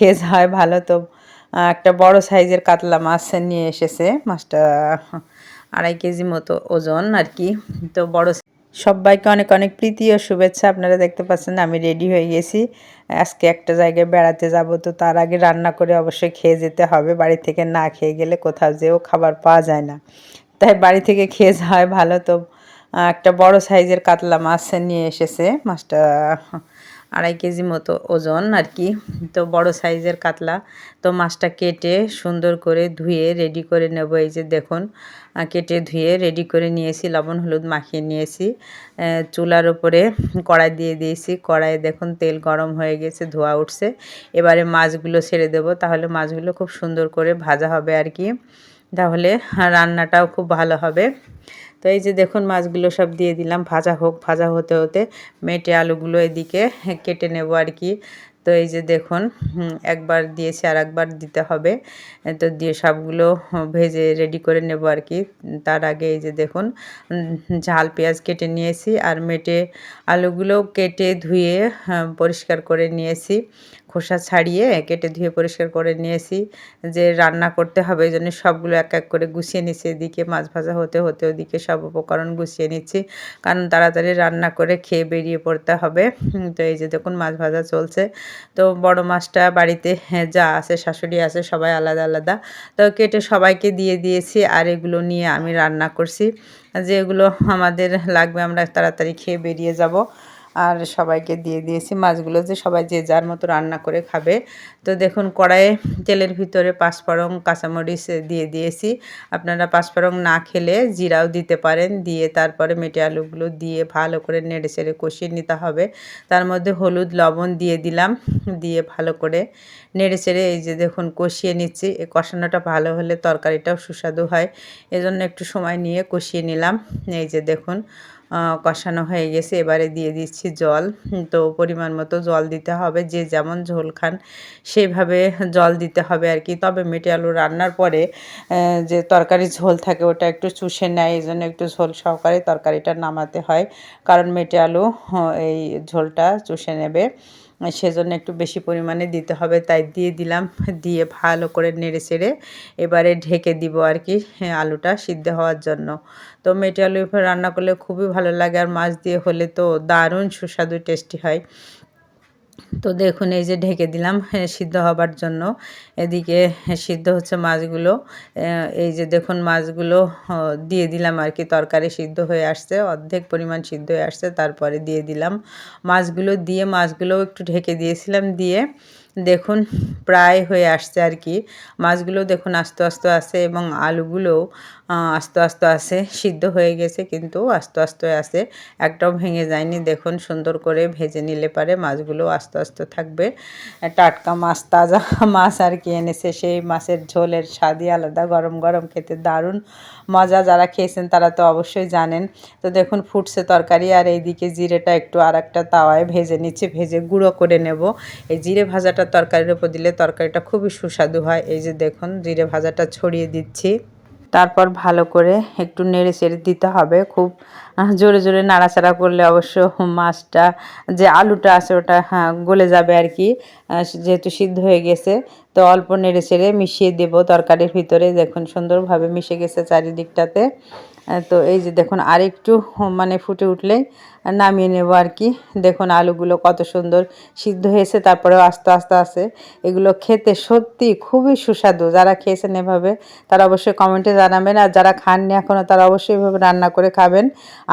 খেয়ে যায় ভালো তো। একটা বড় সাইজের কাতলা মাছ নিয়ে এসেছে। মাছটা আড়াই কেজি মতো ওজন আর কি। তো বড় সবাইকে অনেক অনেক প্রীতি ও শুভেচ্ছা। আপনারা দেখতে পাচ্ছেন আমি রেডি হয়ে গেছি। আজকে একটা জায়গায় বেড়াতে যাব তো তার আগে রান্না করে অবশ্যই খেয়ে যেতে হবে। বাড়ি থেকে না খেয়ে গেলে কোথাও যেও খাবার পাওয়া যায় না। তাই বাড়ি থেকে খেয়ে যাওয়াই ভালো তো। একটা বড় সাইজের কাতলা মাছ নিয়ে এসেছে। মাছটা আড়াই কেজি মতো ওজন আর কি। তো বড় সাইজের কাতলা। তো মাছটা কেটে সুন্দর করে ধুয়ে রেডি করে নেব। এই যে দেখুন কেটে ধুয়ে রেডি করে নিয়েছি, লবণ, হলুদ মাখিয়ে নিয়েছি। চুলার ওপরে কড়াই দিয়ে দিয়েছি। কড়াইয়ে দেখুন, তেল গরম হয়ে গেছে, ধোয়া উঠছে। এবারে মাছগুলো ছেড়ে দেব, তাহলে মাছগুলো খুব সুন্দর করে ভাজা হবে আর কি। তাহলে রান্নাটাও খুব ভালো হবে। তো এই যে দেখুন মাছগুলো সব দিয়ে দিলাম ভাজা হোক ভাজা হতে হতে মেটে আলুগুলো এদিকে কেটে নেব আর কি। তো এই যে দেখুন একবার দিয়েছি আর একবার দিতে হবে। তো দিয়ে সবগুলো ভেজে রেডি করে নেব আর কি। তার আগে এই যে দেখুন ঝাল পেঁয়াজ কেটে নিয়েছি আর মেটে আলুগুলো কেটে ধুয়ে হ্যাঁ, পরিষ্কার করে নিয়েছি। খোসা ছাড়িয়ে কেটে ধুয়ে পরিষ্কার করে নিয়েছি যে রান্না করতে হবে এই জন্য সবগুলো এক এক করে গুছিয়ে নিচ্ছি এদিকে মাছ ভাজা হতে হতে ওদিকে সব উপকরণ গুছিয়ে নিচ্ছি কারণ তাড়াতাড়ি রান্না করে খেয়ে বেরিয়ে পড়তে হবে। তো এই যে দেখুন মাছ ভাজা চলছে। তো বড় মাছটা বাড়িতে হ্যাঁ, যা আছে শাশুড়ি আছে সবাই আলাদা আলাদা। তো কেটে সবাইকে দিয়ে দিয়েছি আর এগুলো নিয়ে আমি রান্না করছি। যেগুলো আমাদের লাগবে আমরা তাড়াতাড়ি খেয়ে বেরিয়ে যাব। আর সবাইকে দিয়ে দিয়েছি। মাছগুলো যে সবাই যে যার মতো রান্না করে খাবে। তো দেখুন, কড়াইয়ে তেলের ভিতরে পাঁচফোড়ন কাঁচামরিচ দিয়ে দিয়েছি। আপনারা পাঁচফোড়ন না খেলে জিরাও দিতে পারেন। দিয়ে তারপরে মেটে আলুগুলো দিয়ে ভালো করে নেড়ে চেড়ে কষিয়ে নিতে হবে। তার মধ্যে হলুদ, লবণ দিয়ে দিলাম। দিয়ে ভালো করে নেড়ে চেড়ে এই যে দেখুন, কষিয়ে নিচ্ছি। এই কষানোটা ভালো হলে তরকারিটাও সুস্বাদু হয়। এজন্য একটু সময় নিয়ে কষিয়ে নিলাম। এই যে দেখুন কষানো হয়ে গেছে। এবারে দিয়ে দিচ্ছি জল। তো পরিমাণ মতো জল দিতে হবে। যে যেমন ঝোল খান সেইভাবে জল দিতে হবে আর কি। তবে মেটে আলু রান্নার পরে যে তরকারি ঝোল থাকে, ওটা একটু চুষে নেয়। এই জন্য একটু ঝোল সহকারে তরকারিটা নামাতে হয়। কারণ মেটে আলু এই ঝোলটা চুষে নেবে। সেজন্য একটু বেশি পরিমাণে দিতে হবে। তাই দিয়ে দিলাম দিয়ে ভালো করে নেড়ে চেড়ে এবারে ঢেকে দিব আর কি হ্যাঁ, আলুটা সিদ্ধ হওয়ার জন্য। তো মেটে আলু রান্না করলে খুবই ভালো লাগে আর মাছ দিয়ে হলে তো দারুণ সুস্বাদু টেস্টি হয়। তো দেখুন, এই যে ঢেকে দিলাম সিদ্ধ হবার জন্য। এদিকে সিদ্ধ হচ্ছে মাছগুলো। এই যে দেখুন, মাছগুলো দিয়ে দিলাম আর কি। তরকারি সিদ্ধ হয়ে আসছে, অর্ধেক পরিমাণ সিদ্ধ হয়ে আসছে, তারপরে দিয়ে দিলাম। মাছগুলো দিয়ে মাছগুলো একটু ঢেকে দিয়েছিলাম, দিয়ে দেখুন, প্রায় হয়ে আসছে আর কি। মাছগুলো দেখুন আস্তে আস্তে আছে এবং আলুগুলোও আস্তে আস্তে আছে সিদ্ধ হয়ে গেছে কিন্তু আস্তে আস্তে আছে একটাও ভেঙে যায়নি। দেখুন, সুন্দর করে ভেজে নিলে পারে মাছগুলো আস্তে আস্তে থাকবে। টাটকা মাছ, তাজা মাছ আর কি এনেছে, সেই মাছের ঝোলের স্বাদই আলাদা, গরম গরম খেতে দারুণ মজা। যারা খেয়েছেন তারা তো অবশ্যই জানেন। তো দেখুন, ফুটছে তরকারি আর এইদিকে জিরেটা একটু আর একটা তাওয়ায় ভেজে নিচ্ছে, ভেজে গুঁড়ো করে নেব। এই জিরে ভাজাটা তরকারির উপর দিলে তরকারিটা খুবই সুস্বাদু হয়। এই যে দেখুন, জিরে ভাজাটা ছড়িয়ে দিচ্ছি। তারপর ভালো করে একটু নেড়ে চেড়ে দিতে হবে। খুব জোরে জোরে নাড়াচাড়া করলে অবশ্য মাছটা, যে আলুটা আছে ওটা হ্যাঁ গলে যাবে আর কি যেহেতু সিদ্ধ হয়ে গেছে। তো অল্প নেড়ে চেড়ে মিশিয়ে দেব তরকারির ভিতরে। দেখুন, সুন্দরভাবে মিশে গেছে চারিদিকটাতে। তো এই যে দেখুন আর একটু মানে ফুটে উঠলেই নামিয়ে নেব আর কি। দেখুন আলুগুলো কত সুন্দর সিদ্ধ হয়েছে, তারপরেও আস্তে আস্তে আছে। এগুলো খেতে সত্যি খুবই সুস্বাদু। যারা খেয়েছেন এভাবে, তারা অবশ্যই কমেন্টে জানাবেন। আর যারা খাননি এখনও তারা অবশ্যই এভাবে রান্না করে খাবেন।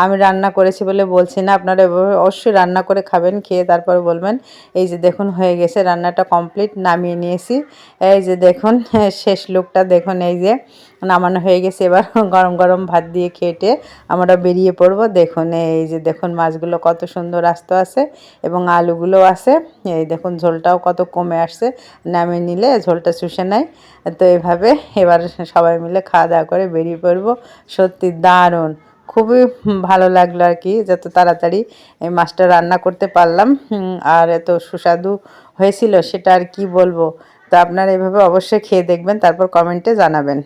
আমি রান্না করেছি বলে বলছি না, আপনারা এভাবে অবশ্যই রান্না করে খাবেন, খেয়ে তারপরে বলবেন, এই যে দেখুন হয়ে গেছে রান্নাটা কমপ্লিট, নামিয়ে নিয়েছি। এই যে দেখুন শেষ লুকটা দেখুন, এই যে নামানো হয়ে গেছে। এবার গরম গরম ভাত দিয়ে খেটে আমরা বেরিয়ে পড়ব। দেখুন, এই যে দেখুন মাছগুলো কত সুন্দর আস্ত আছে এবং আলুগুলো আছে। এই দেখুন, ঝোলটাও কত কমে আসছে। নামিয়ে নিলে ঝোলটা শুষে নেয়। তো এভাবে এবার সবাই মিলে খাওয়া দাওয়া করে বেরিয়ে পড়ব। সত্যি দারুণ! খুবই ভালো লাগল আর কি, যত তাড়াতাড়ি এই মাছটা রান্না করতে পারলাম। আর এত সুস্বাদু হয়েছিল সেটা আর কি বলব? তো আপনারা এভাবে অবশ্যই খেয়ে দেখবেন, তারপর কমেন্টে জানাবেন।